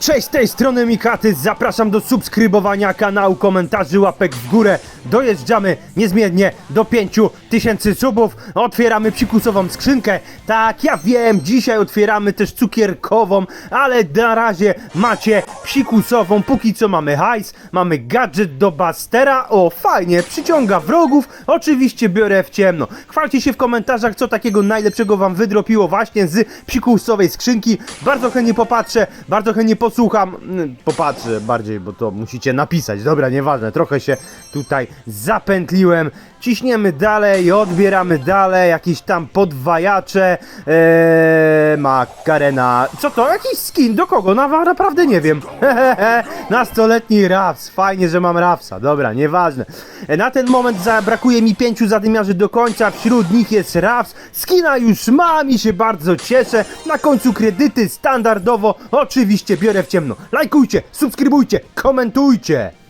Cześć, z tej strony Mikaty, zapraszam do subskrybowania kanału, komentarzy, łapek w górę. Dojeżdżamy niezmiennie do 5000 subów, otwieramy psikusową skrzynkę. Tak, ja wiem, dzisiaj otwieramy też cukierkową, ale na razie macie psikusową. Póki co mamy hajs, mamy gadżet do Bastera. O, fajnie, przyciąga wrogów. Oczywiście biorę w ciemno. Chwalcie się w komentarzach, co takiego najlepszego wam wydropiło właśnie z psikusowej skrzynki. Bardzo chętnie popatrzę, bardzo chętnie posłucham. Popatrzę bardziej, bo to musicie napisać. Dobra, nieważne, trochę się tutaj zapętliłem. Ciśniemy dalej, odbieramy dalej, jakieś tam podwajacze, eee, makarena. Co to? Jakiś skin? Do kogo? Na, naprawdę nie wiem. Nastoletni raps. Fajnie, że mam rapsa. Dobra, nieważne. E, Na ten moment brakuje mi pięciu zadymiarzy do końca. Wśród nich jest raps. Skina już mam i się bardzo cieszę. Na końcu kredyty standardowo. Oczywiście biorę w ciemno. Lajkujcie, subskrybujcie, komentujcie.